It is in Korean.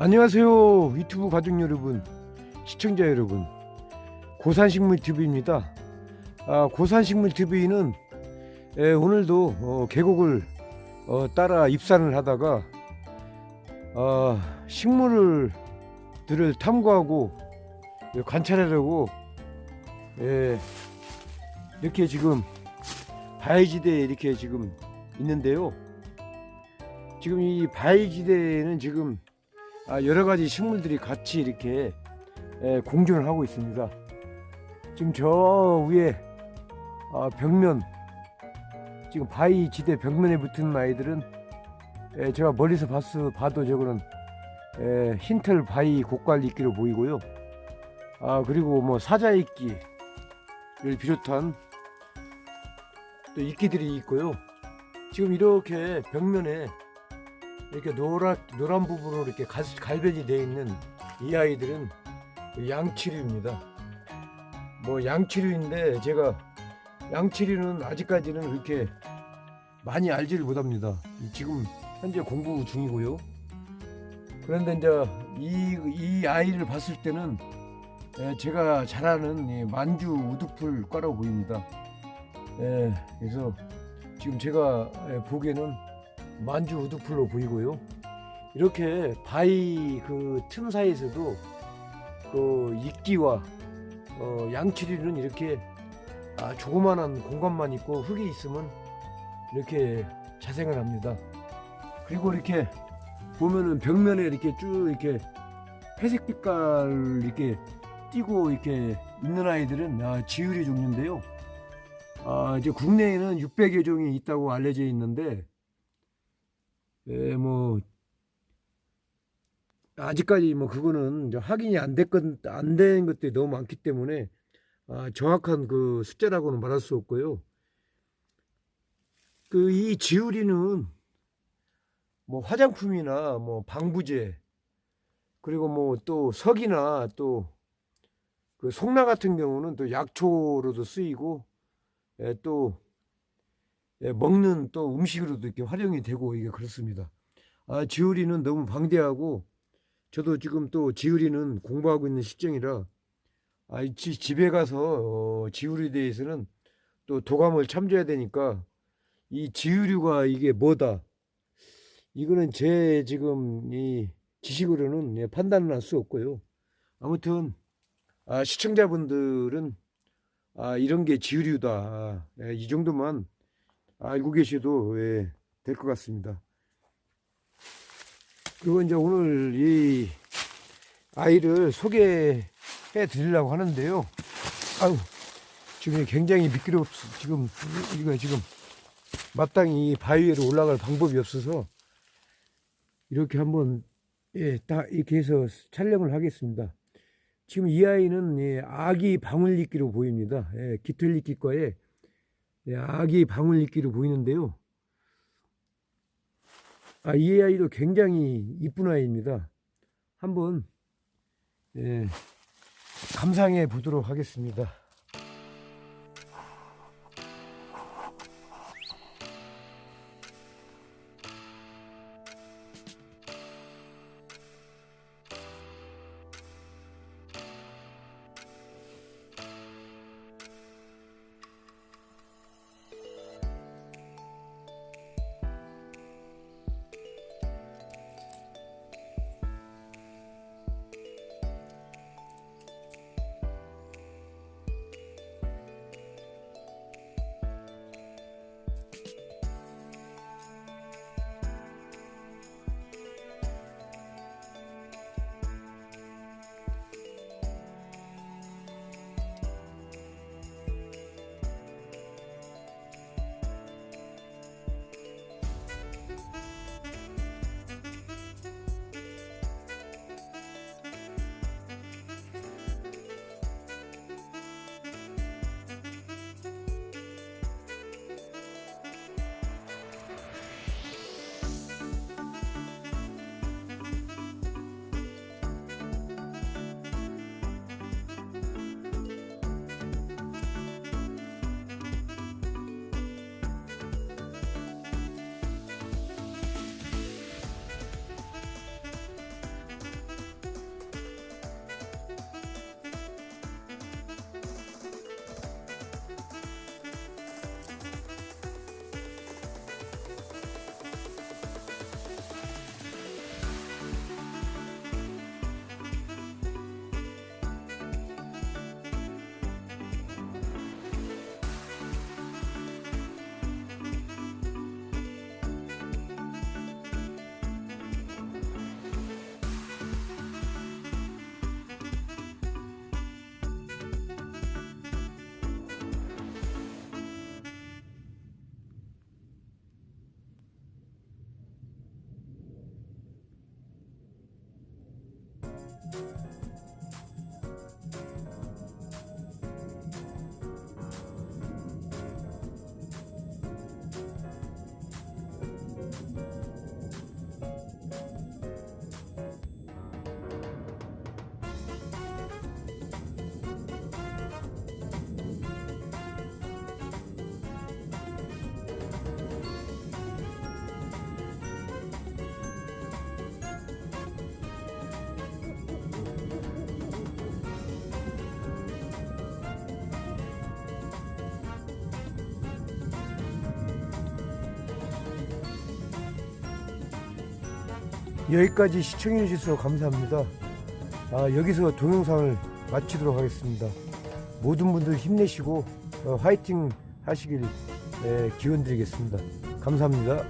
안녕하세요 유튜브 가족 여러분 시청자 여러분. 고산식물 TV입니다. 아, 고산식물 TV는 에, 오늘도 어, 계곡을 어, 따라 입산을 하다가 어, 식물을 들을 탐구하고 예, 관찰하려고 예, 이렇게 지금 바위지대에 이렇게 지금 있는데요. 지금 이 바위지대에는 지금 아, 여러 가지 식물들이 같이 이렇게 에, 공존을 하고 있습니다. 지금 저 위에 아, 벽면 지금 바위 지대 벽면에 붙은 아이들은 에, 제가 멀리서 봤어 봐도 저거는 에, 흰털 바위 곡갈이끼로 보이고요. 아 그리고 뭐 사자이끼를 비롯한 또 이끼들이 있고요. 지금 이렇게 벽면에 이렇게 노란 노란 부분으로 이렇게 갈, 갈변이 되어 있는 이 아이들은 양치류입니다. 뭐 양치류인데 제가 양치류는 아직까지는 그렇게 많이 알지를 못합니다. 지금 현재 공부 중이고요. 그런데 이제 이, 이 아이를 봤을 때는 예, 제가 잘 아는 이 만주 우두풀 과라고 보입니다. 예, 그래서 지금 제가 예, 보기에는 만주 우두풀로 보이고요. 이렇게 바위 그 틈 사이에서도 그 이끼와 어, 양치리는 이렇게 아, 조그만한 공간만 있고 흙이 있으면 이렇게 자생을 합니다. 그리고 이렇게 보면은 벽면에 이렇게 쭉 이렇게 회색 빛깔 이렇게 띄고 이렇게 있는 아이들은 아, 지유리 종류인데요. 아, 이제 국내에는 600여 종이 있다고 알려져 있는데 예, 뭐 아직까지 뭐 그거는 확인이 안 됐건 안 된 것들이 너무 많기 때문에 아, 정확한 그 숫자라고는 말할 수 없고요. 그 이 지우리는 뭐 화장품이나 뭐 방부제 그리고 뭐 또 석이나 또 그 송나 같은 경우는 또 약초로도 쓰이고 예, 또 예, 먹는 또 음식으로도 이렇게 활용이 되고 이게 그렇습니다. 아, 지우리는 너무 방대하고 저도 지금 또 지우리는 공부하고 있는 시점이라 아, 이 지- 집에 가서 어, 지우리에 대해서는 또 도감을 참조해야 되니까 이 지우류가 이게 뭐다. 이거는 제 지금 이 지식으로는 예, 판단을 할 수 없고요. 아무튼 아, 시청자분들은 아, 이런 게 지우류다. 예, 이 정도만 알고 계셔도 예, 될 것 같습니다. 그리고 이제 오늘 이 아이를 소개해 드리려고 하는데요. 아유, 지금 굉장히 미끄럽, 지금, 이거 지금 마땅히 바위 위로 올라갈 방법이 없어서 이렇게 한번, 예, 딱 이렇게 해서 촬영을 하겠습니다. 지금 이 아이는 예, 아기 방울리끼로 보입니다. 예, 깃털리끼과의 예, 아기 방울리끼로 보이는데요. 아, 이 아이도 굉장히 이쁜 아이입니다. 한번 예, 감상해 보도록 하겠습니다. 여기까지 시청해 주셔서 감사합니다. 아, 여기서 동영상을 마치도록 하겠습니다. 모든 분들 힘내시고 어, 화이팅 하시길 예, 기원 드리겠습니다. 감사합니다.